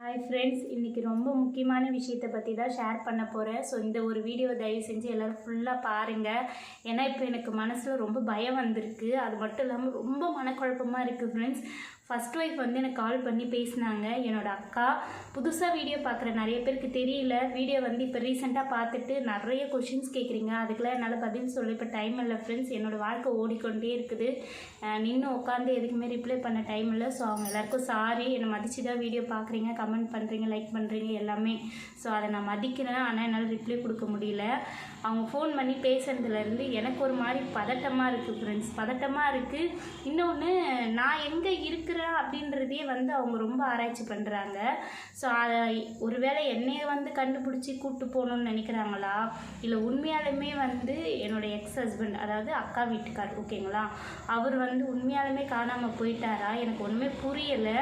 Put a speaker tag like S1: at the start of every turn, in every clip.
S1: Hi friends இன்றைக்கி ரொம்ப முக்கியமான விஷயத்தை பற்றி தான் ஷேர் பண்ண போகிறேன் ஸோ இந்த ஒரு வீடியோ தயவு செஞ்சு எல்லோரும் ஃபுல்லாக பாருங்கள் ஏன்னா இப்போ எனக்கு மனசில் ரொம்ப பயம் வந்திருக்கு. அது மட்டும் இல்லாமல் ரொம்ப மனக்குழப்பமாக இருக்குது ஃப்ரெண்ட்ஸ் ஃபஸ்ட் ஒய்ஃப் வந்து எனக்கு கால் பண்ணி பேசினாங்க. என்னோடய அக்கா புதுசாக வீடியோ பார்க்குற நிறைய பேருக்கு தெரியல. வீடியோ வந்து இப்போ ரீசெண்டாக பார்த்துட்டு நிறைய கொஷின்ஸ் கேட்குறீங்க அதுக்கெல்லாம் என்னால் பதில் சொல்ல இப்போ டைம் இல்லை ஃப்ரெண்ட்ஸ் என்னோடய வாழ்க்கை ஓடிக்கொண்டே இருக்குது. நின்று உட்காந்து எதுக்குமே ரிப்ளை பண்ண டைம் இல்லை. ஸோ அவங்க எல்லாேருக்கும் சாரி என்னை மதிச்சு தான் வீடியோ பார்க்குறீங்க கமெண்ட் பண்ணுறீங்க லைக் பண்ணுறீங்க எல்லாமே. ஸோ அதை நான் மதிக்கிறேன். ஆனால் என்னால் ரிப்ளை கொடுக்க முடியல. அவங்க ஃபோன் பண்ணி பேசுகிறதுலேருந்து எனக்கு ஒரு மாதிரி பதட்டமாக இருக்குது ஃப்ரெண்ட்ஸ் பதட்டமாக இருக்குது இன்னொன்று நான் எங்கே இருக்கிற இருக்கிறேன் அப்படின்றதே வந்து அவங்க ரொம்ப ஆராய்ச்சி பண்ணுறாங்க ஸோ அதை ஒருவேளை என்னையை வந்து கண்டுபிடிச்சி கூப்பிட்டு போகணுன்னு நினைக்கிறாங்களா? இல்லை உண்மையாலுமே வந்து என்னோடய எக்ஸ் ஹஸ்பண்ட் அதாவது அக்கா வீட்டுக்கார் ஓகேங்களா அவர் வந்து உண்மையாலுமே காணாமல் போயிட்டாரா? எனக்கு ஒன்றுமே புரியலை.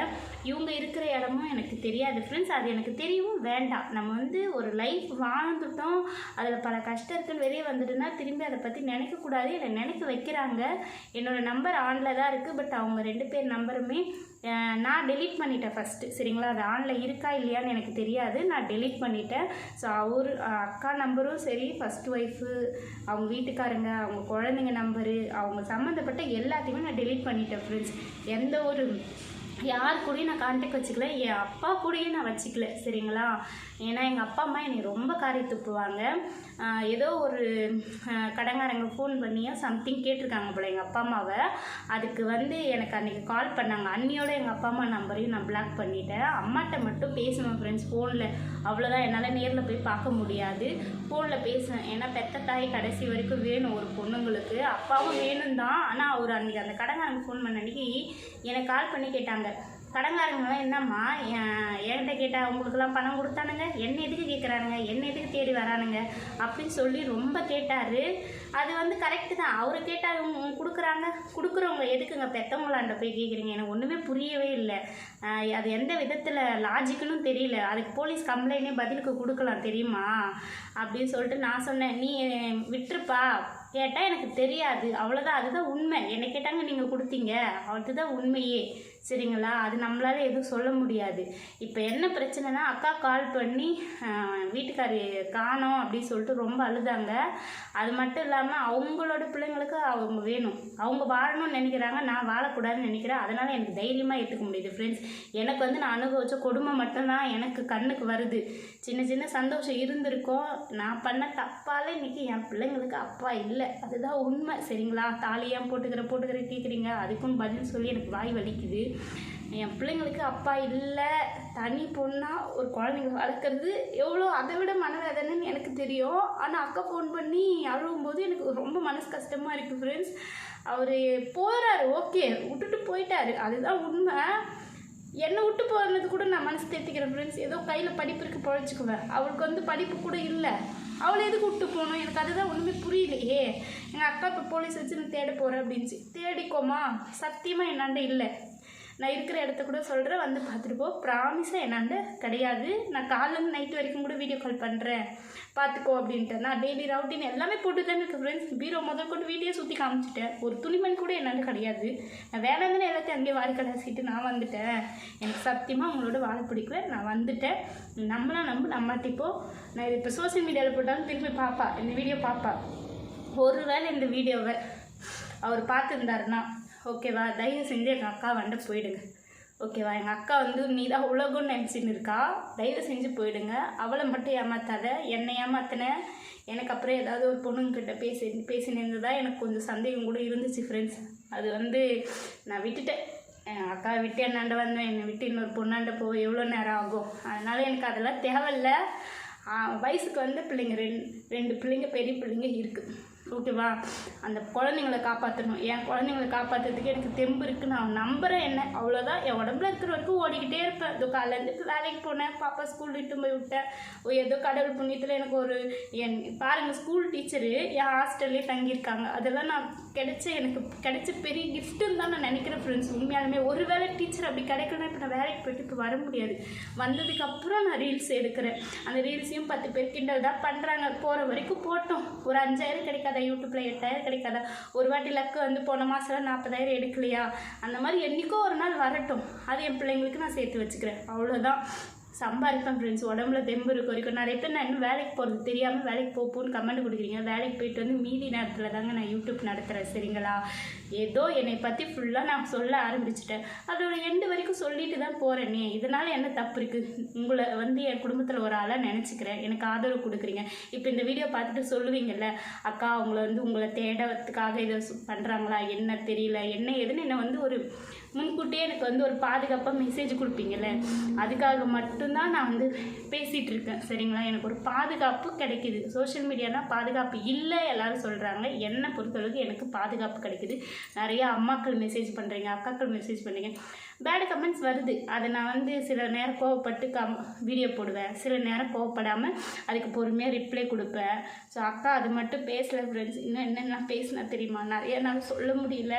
S1: இவங்க இருக்கிற இடமும் எனக்கு தெரியாது. ஃப்ரெண்ட்ஸ் அது எனக்கு தெரியவும் வேண்டாம். நம்ம வந்து ஒரு லைஃப் வாழ்ந்துட்டோம். அதில் பல கஷ்டத்தில் வெளியே வந்துட்டுனா திரும்பி அதை பற்றி நினைக்கக்கூடாது என்னை நினைக்க வைக்கிறாங்க. என்னோடய நம்பர் ஆனில் தான் இருக்குது பட் அவங்க ரெண்டு பேர் நம்பருமே நான் டெலீட் பண்ணிட்டேன் ஃபஸ்ட்டு சரிங்களா? அது ஆனில் இருக்கா இல்லையான்னு எனக்கு தெரியாது. நான் டெலீட் பண்ணிட்டேன். ஸோ அவர் அக்கா நம்பரும் சரி ஃபஸ்ட் ஒய்ஃபு அவங்க வீட்டுக்காரங்க அவங்க குழந்தைங்க நம்பரு அவங்க சம்மந்தப்பட்ட எல்லாத்தையுமே நான் டெலீட் பண்ணிட்டேன் ஃப்ரெண்ட்ஸ் எந்த ஒரு யார் கூடயும் நான் கான்டாக்ட் வச்சுக்கல என் அப்பா கூடயும் நான் வச்சுக்கல சரிங்களா? ஏன்னா எங்கள் அப்பா அம்மா என்னை ரொம்ப காரி துப்புவாங்க ஏதோ ஒரு கடங்காரங்க ஃபோன் பண்ணியோ சம்திங் கேட்டிருக்காங்க போல் எங்கள் அப்பா அம்மாவை. அதுக்கு வந்து எனக்கு அன்றைக்கி கால் பண்ணாங்க. அண்ணியோட எங்கள் அப்பா அம்மா நம்பரையும் நான் பிளாக் பண்ணிட்டேன். அம்மாட்ட மட்டும் பேசணும் ஃப்ரெண்ட்ஸ் ஃபோனில் அவ்வளோதான் என்னால் நேரில் போய் பார்க்க முடியாது. ஃபோனில் பேசுவேன். ஏன்னா பெத்த தாய் கடைசி வரைக்கும் வேணும் ஒரு பொண்ணுங்களுக்கு. அப்பாவும் வேணும் தான் ஆனால் அவர் அன்றைக்கி அந்த கடங்காரங்க ஃபோன் பண்ண அன்றைக்கி எனக்கு கால் பண்ணி கேட்டாங்க. கடங்காரங்களாம் என்னம்மா என்கிட்ட கேட்டால் உங்களுக்கெல்லாம் பணம் கொடுத்தானுங்க? என்ன எதுக்கு கேட்குறானுங்க? என்ன எதுக்கு தேடி வரானுங்க? அப்படின்னு சொல்லி ரொம்ப கேட்டார். அது வந்து கரெக்டு தான். அவரை கேட்டால் இவங்க கொடுக்குறாங்க. கொடுக்குறவங்க எதுக்குங்க? பெத்தவங்களாண்ட போய் கேட்குறீங்க. எனக்கு ஒன்றுமே புரியவே இல்லை. அது எந்த விதத்தில் லாஜிக்குன்னு தெரியல. அதுக்கு போலீஸ் கம்ப்ளைண்டே பதிலுக்கு கொடுக்கலாம் தெரியுமா? அப்படின்னு சொல்லிட்டு நான் சொன்னேன். நீ விட்டுருப்பா. கேட்டால் எனக்கு தெரியாது. அவ்வளோதான் அதுதான் உண்மை. என்னை கேட்டாங்க நீங்கள் கொடுத்தீங்க. அதுதான் உண்மையே. சரிங்களா? அது நம்மளால எதுவும் சொல்ல முடியாது. இப்போ என்ன பிரச்சனைனா அக்கா கால் பண்ணி வீட்டுக்காரி காணோம் அப்படின்னு சொல்லிட்டு ரொம்ப அழுதாங்க. அது மட்டும் இல்லாமல் அவங்களோட பிள்ளைங்களுக்கு அவங்க வேணும். அவங்க வாழணும்னு நினைக்கிறாங்க. நான் வாழக்கூடாதுன்னு நினைக்கிறேன். அதனால் எனக்கு தைரியமாக ஏற்றுக்க முடியுது ஃப்ரெண்ட்ஸ் எனக்கு வந்து நான் அனுபவித்த கொடுமை மட்டும்தான் எனக்கு கண்ணுக்கு வருது. சின்ன சின்ன சந்தோஷம் இருந்திருக்கும். நான் பண்ண தப்பால் இன்றைக்கி என் பிள்ளைங்களுக்கு அப்பா இல்லை. அதுதான் உண்மை. சரிங்களா? தாலியாக போட்டுக்கிற போட்டுக்கிற கேட்குறீங்க அதுக்கும் பதில் சொல்லி எனக்கு வாய் வலிக்குது. என் பிள்ளைங்களுக்கு அப்பா இல்லை தனி பொண்ணாக ஒரு குழந்தைங்க வளர்க்குறது எவ்வளோ அதை விட மனவேதனைன்னு எனக்கு தெரியும். ஆனால் அக்கா ஃபோன் பண்ணி அழுகும்போது எனக்கு ரொம்ப மனசு கஷ்டமாக இருக்குது ஃப்ரெண்ட்ஸ் அவர் போகிறாரு ஓகே விட்டுட்டு போயிட்டாரு. அதுதான் உண்மை. என்னை விட்டு போகிறது கூட நான் மனசு தேர்த்திக்கிறேன் ஃப்ரெண்ட்ஸ் ஏதோ கையில் படிப்பு இருக்கு பழச்சிக்குவேன் அவளுக்கு வந்து படிப்பு கூட இல்லை. அவளை எதுக்கு விட்டு போகணும்? எனக்கு அதுதான் ஒன்றுமே புரியலையே. எங்கள் அக்கா இப்போ போலீஸ் வச்சு நான் தேட போகிறேன் அப்படின்ச்சு தேடிக்கோமா? சத்தியமாக என்னாண்ட இல்லை. நான் இருக்கிற இடத்த கூட சொல்கிறேன் வந்து பார்த்துட்டு போ. ப்ராமிஸாக என்னான்னு கிடையாது. நான் காலையிலேருந்து நைட் வரைக்கும் கூட வீடியோ கால் பண்ணுறேன் பார்த்துக்கோ அப்படின்ட்டு நான் டெய்லி ரவுட்டின் எல்லாமே போட்டு தானே இருக்கு ஃப்ரெண்ட்ஸ் பீரோ முதல் கொண்டு வீட்டையே சுற்றி காமிச்சிட்டேன். ஒரு துணிமணி கூட என்னான்னு கிடையாது. நான் வேலைங்கன்னு எல்லாத்தையும் அங்கேயே வாரி கடைசிட்டு நான் வந்துட்டேன். எனக்கு சத்தியமாக உங்களோட வாழ பிடிக்கல. நான் வந்துட்டேன். நம்மளாம் நம்ப நம்மாட்டிப்போ நான் இப்போ சோஷியல் மீடியாவில் போட்டாலும் திரும்பி பார்ப்பா இந்த வீடியோ பாப்பா. ஒருவேளை இந்த வீடியோவை அவர் பார்த்துருந்தாருன்னா ஓகேவா? தயவு செஞ்சு எங்கள் அக்கா வந்து போயிடுங்க. ஓகேவா? எங்கள் அக்கா வந்து நீ தான் உலகம்னு நினச்சின்னு இருக்கா. தயவு செஞ்சு போயிடுங்க. அவளை மட்டும் ஏமாத்தாத. என்னை ஏமாத்தினேன் எனக்கு அப்புறம் ஏதாவது ஒரு பொண்ணுங்கிட்ட பேசி பேசினிருந்ததா எனக்கு கொஞ்சம் சந்தேகம் கூட இருந்துச்சு ஃப்ரெண்ட்ஸ் அது வந்து நான் விட்டுட்டேன். என் அக்கா விட்டு என்னாண்ட வந்தேன். என்னை விட்டு இன்னொரு பொண்ணாண்ட போக எவ்வளோ நேரம் ஆகும்? அதனால் எனக்கு அதெல்லாம் தேவையில்லை. வயசுக்கு வந்து பிள்ளைங்க ரெண்டு ரெண்டு பிள்ளைங்க பெரிய பிள்ளைங்க இருக்குது ஓகேவா அந்த குழந்தைங்கள காப்பாற்றணும் என் குழந்தைங்கள காப்பாற்றுறதுக்கு எனக்கு தெம்பு இருக்குது நான் நம்புகிறேன் என்ன. அவ்வளோதான் என் உடம்புல இருக்கிற வரைக்கும் ஓடிக்கிட்டே இருப்பேன். இதோ காலையிலேருந்து வேலைக்கு போனேன். பாப்பா ஸ்கூல் விட்டு போய் விட்டேன். ஓ ஏதோ கடவுள் புண்ணியத்தில் எனக்கு ஒரு என் பாருங்கள் ஸ்கூல் டீச்சரு என் ஹாஸ்டல்லே தங்கியிருக்காங்க. அதெல்லாம் நான் கிடைச்ச எனக்கு கிடைச்ச பெரிய கிஃப்ட்டுன்னு தான் நான் நினைக்கிறேன் ஃப்ரெண்ட்ஸ் உண்மையாலுமே ஒரு வேளை டீச்சர் அப்படி கிடைக்கலன்னா இப்போ நான் வேலைக்கு போய்ட்டு இப்போ வர முடியாது. வந்ததுக்கப்புறம் நான் ரீல்ஸ் எடுக்கிறேன். அந்த ரீல்ஸையும் பத்து பேர் கிண்டல் தான் பண்ணுறாங்க போகிற வரைக்கும் போட்டோம். ஒரு அஞ்சாயிரம் கிடைக்காதா? யூடியூப்பில் எட்டாயிரம் கிடைக்காதா? ஒரு வாட்டி லக்கு வந்து போன மாதம் நாற்பதாயிரம் எடுக்கலையா? அந்த மாதிரி என்றைக்கோ ஒரு நாள் வரட்டும். அது என் பிள்ளைங்களுக்கு நான் சேர்த்து வச்சுக்கிறேன். அவ்வளோதான் சம்பாதிப்பேன் ஃப்ரெண்ட்ஸ் உடம்புல தெம்பு இருக்க வரைக்கும். நிறைய பேர் நான் இன்னும் வேலைக்கு போகிறது தெரியாமல் வேலைக்கு போப்போன்னு கமெண்ட் கொடுக்குறீங்க. வேலைக்கு போயிட்டு வந்து மீதி நேரத்தில் தாங்க நான் யூடியூப் நடத்துகிறேன் சரிங்களா? ஏதோ என்னை பற்றி ஃபுல்லாக நான் சொல்ல ஆரம்பிச்சிட்டேன். அதோட எண்டு வரைக்கும் சொல்லிட்டு தான் போகிறேனே இதனால் என்ன தப்பு இருக்குது உங்களை வந்து என் குடும்பத்தில் ஒரு ஆளாக நினச்சிக்கிறேன். எனக்கு ஆதரவு கொடுக்குறீங்க. இப்போ இந்த வீடியோ பார்த்துட்டு சொல்லுவீங்கல்ல அக்கா அவங்கள வந்து உங்களை தேடத்துக்காக இதை பண்ணுறாங்களா என்ன தெரியல? என்ன ஏதுன்னு என்னை வந்து ஒரு முன்கூட்டியே எனக்கு வந்து ஒரு பாதுகாப்பாக மெசேஜ் கொடுப்பீங்கல்ல? அதுக்காக மட்டும்தான் நான் வந்து பேசிகிட்டு இருக்கேன் சரிங்களா? எனக்கு ஒரு பாதுகாப்பு கிடைக்குது. சோஷியல் மீடியானா பாதுகாப்பு இல்லை எல்லாரும் சொல்கிறாங்க என்னை பொறுத்தளவுக்கு எனக்கு பாதுகாப்பு கிடைக்குது. நிறையா அம்மாக்கள் மெசேஜ் பண்ணுறீங்க அக்காக்கள் மெசேஜ் பண்ணுறீங்க பேட் கமெண்ட்ஸ் வருது. அதை நான் வந்து சில நேரம் கோவப்பட்டு கம் வீடியோ போடுவேன். சில நேரம் கோவப்படாமல் அதுக்கு பொறுமையாக ரிப்ளை கொடுப்பேன். ஸோ அக்கா அது மட்டும் பேசலை ஃப்ரெண்ட்ஸ் இன்னும் என்னென்ன பேசினா தெரியுமா? நிறைய நான் சொல்ல முடியல.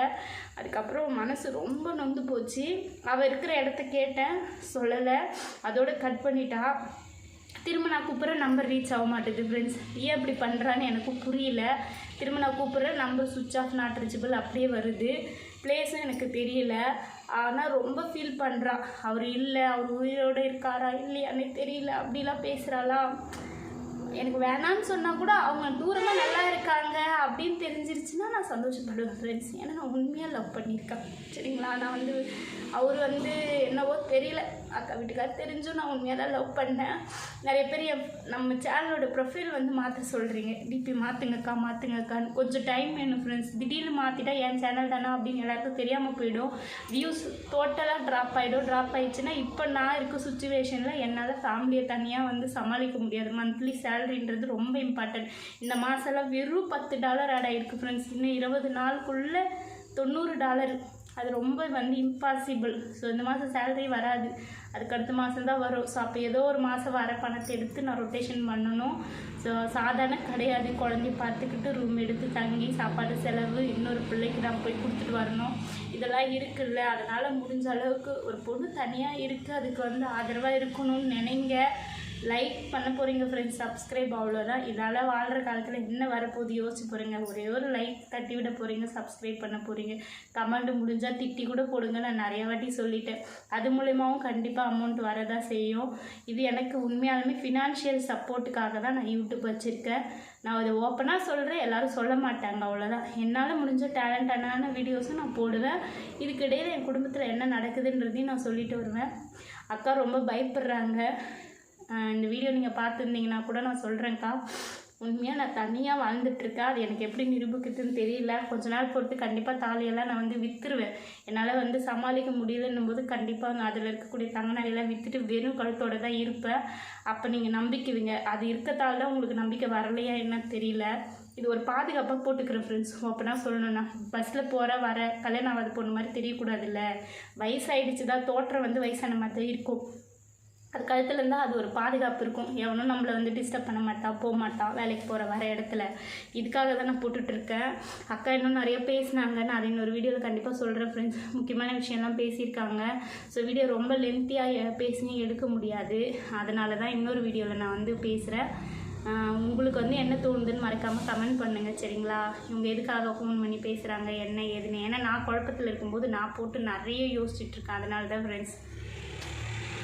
S1: அதுக்கப்புறம் மனசு ரொம்ப நொந்து போச்சு. அவள் இருக்கிற இடத்த கேட்டேன். சொல்லலை. அதோட கட் பண்ணிட்டா. திரும்ப நான் கூப்பிட்ற நம்பர் ரீச் ஆக மாட்டேது ஃப்ரெண்ட்ஸ் ஏன் இப்படி பண்ணுறான்னு எனக்கு புரியல. திரும்ப நான் கூப்பிட்ற நம்பர் சுவிட்ச் ஆஃப் நாட் ரீச்சபிள் அப்படியே வருது. பிளேஸும் எனக்கு தெரியல. ஆனால் ரொம்ப ஃபீல் பண்ணுறா அவர் இல்லை அவர் உயிரோடு இருக்காரா இல்லையான்னு தெரியல. அப்படிலாம் பேசுகிறாளா எனக்கு வேணான்னு சொன்னால் கூட அவங்க தூரமாக நல்லா இருக்காங்க அப்படின்னு தெரிஞ்சிருச்சுன்னா நான் சந்தோஷப்படுவேன் ஃப்ரெண்ட்ஸ் ஏன்னா நான் உண்மையாக லவ் பண்ணியிருக்கேன். சரிங்களா? நான் வந்து அவர் வந்து என்னவோ தெரியல. அக்கா வீட்டுக்கார் தெரிஞ்சும் நான் உண்மையாக தான் லவ் பண்ணேன். நிறைய பேர் என் நம்ம சேனலோட ப்ரொஃபைல் வந்து மாற்ற சொல்கிறீங்க டிபி மாற்றுங்கக்கா மாற்றுங்கக்கான்னு கொஞ்சம் டைம் வேணும் ஃப்ரெண்ட்ஸ் திடீர்னு மாற்றிட்டா என் சேனல் தானே அப்படின்னு எல்லாருக்கும் தெரியாமல் போயிடும். வியூஸ் டோட்டலாக ட்ராப் ஆகிடும் ட்ராப் ஆகிடுச்சுன்னா இப்போ நான் இருக்க சுச்சுவேஷனில் என்னால் ஃபேமிலியை தனியாக வந்து சமாளிக்க முடியாது. மந்த்லி சேலரின்றது ரொம்ப இம்பார்ட்டன்ட் இந்த மாதம்லாம் வெறும் பத்து டாலர் ஆட் ஆகிருக்கு ஃப்ரெண்ட்ஸ் இன்னும் இருபது நாளுக்குள்ளே தொண்ணூறு டாலர் அது ரொம்ப வந்து இம்பாசிபிள் ஸோ இந்த மாதம் சேலரி வராது. அதுக்கு அடுத்த மாதம் தான் வரும். ஸோ அப்போ ஏதோ ஒரு மாதம் வர பணத்தை எடுத்து நான் ரொட்டேஷன் பண்ணணும். ஸோ சாதாரண கிடையாது. குழந்தைய பார்த்துக்கிட்டு ரூம் எடுத்து தங்கி சாப்பாடு செலவு இன்னொரு பிள்ளைக்கு நான் போய் கொடுத்துட்டு வரணும். இதெல்லாம் இருக்குல்ல. அதனால் முடிஞ்ச அளவுக்கு ஒரு பொண்ணு தனியாக இருக்குது அதுக்கு வந்து ஆதரவாக இருக்கணும்னு நினைங்க. லைக் பண்ண போகிறீங்க ஃப்ரெண்ட்ஸ் சப்ஸ்கிரைப் அவ்வளோதான் இதால் வாழ்கிற காலத்தில் என்ன வரப்போகுது யோசிச்சு போகிறீங்க ஒரே ஒரு லைக் தட்டி விட போகிறீங்க சப்ஸ்கிரைப் பண்ண போகிறீங்க கமெண்ட் முடிஞ்சால் திட்டி கூட போடுங்க. நான் நிறைய வாட்டி சொல்லிட்டேன். அது மூலயமாவும் கண்டிப்பாக அமௌண்ட் வரதான் செய்யும். இது எனக்கு உண்மையாலுமே ஃபினான்ஷியல் சப்போர்ட்டுக்காக தான் நான் யூடியூப் வச்சுருக்கேன். நான் அதை ஓப்பனாக சொல்கிறேன் எல்லாரும் சொல்ல மாட்டாங்க அவ்வளோதான் என்னால் முடிஞ்ச டேலண்டடான வீடியோஸும் நான் போடுவேன். இதுக்கு இடையில என் குடும்பத்தில் என்ன நடக்குதுன்றதையும் நான் சொல்லிட்டு வருவேன். அக்கா ரொம்ப பயப்படுறாங்க. இந்த வீடியோ நீங்கள் பார்த்துருந்தீங்கன்னா கூட நான் சொல்கிறேன்க்கா உண்மையாக நான் தனியாக வாழ்ந்துட்டுருக்கேன். அது எனக்கு எப்படி நிரூபிக்குதுன்னு தெரியல. கொஞ்ச நாள் பொறுத்து கண்டிப்பாக தாலியெல்லாம் நான் வந்து விற்றுருவேன் என்னால் வந்து சமாளிக்க முடியலன்னும் போது கண்டிப்பாக அதில் இருக்கக்கூடிய தங்க நகையெல்லாம் விற்றுட்டு வெறும் கழுத்தோடு தான் இருப்பேன். அப்போ நீங்கள் நம்பிக்குவீங்க. அது இருக்கத்தால் தான் உங்களுக்கு நம்பிக்கை வரலையா என்னன்னு தெரியல. இது ஒரு பாதுகாப்பாக போட்டுக்கிறேன் ஃப்ரெண்ட்ஸ் அப்படின்னா சொல்லணும்னா பஸ்ஸில் போகிற வர கல்யாணம் ஆகாத பொண்ணு மாதிரி தெரியக்கூடாதுல்ல. வயசாயிடுச்சு தான் தோற்றம் வந்து வயசான மாதிரி தான் இருக்கும். அது கழுத்தில் இருந்தால் அது ஒரு பாதுகாப்பு இருக்கும். எவனும் நம்மளை வந்து டிஸ்டர்ப் பண்ண மாட்டான் போக மாட்டான் வேலைக்கு போகிற வர இடத்துல. இதுக்காக தான் நான் போட்டுட்ருக்கேன் அக்கா இன்னும் நிறைய பேசினாங்க நான் அதை இன்னொரு வீடியோவில் கண்டிப்பாக சொல்கிறேன் ஃப்ரெண்ட்ஸ் முக்கியமான விஷயம்லாம் பேசியிருக்காங்க. ஸோ வீடியோ ரொம்ப லென்த்தியாக பேசி எடுக்க முடியாது. அதனால தான் இன்னொரு வீடியோவில் நான் வந்து பேசுகிறேன் உங்களுக்கு வந்து என்ன தோணுதுன்னு மறக்காமல் கமெண்ட் பண்ணுங்கள் சரிங்களா? இவங்க எதுக்காக ஃபோன் பண்ணி பேசுகிறாங்க என்ன ஏதுன்னு? ஏன்னா நான் குழப்பத்தில் இருக்கும்போது நான் போட்டு நிறைய யோசிச்சுட்ருக்கேன் அதனால தான் ஃப்ரெண்ட்ஸ்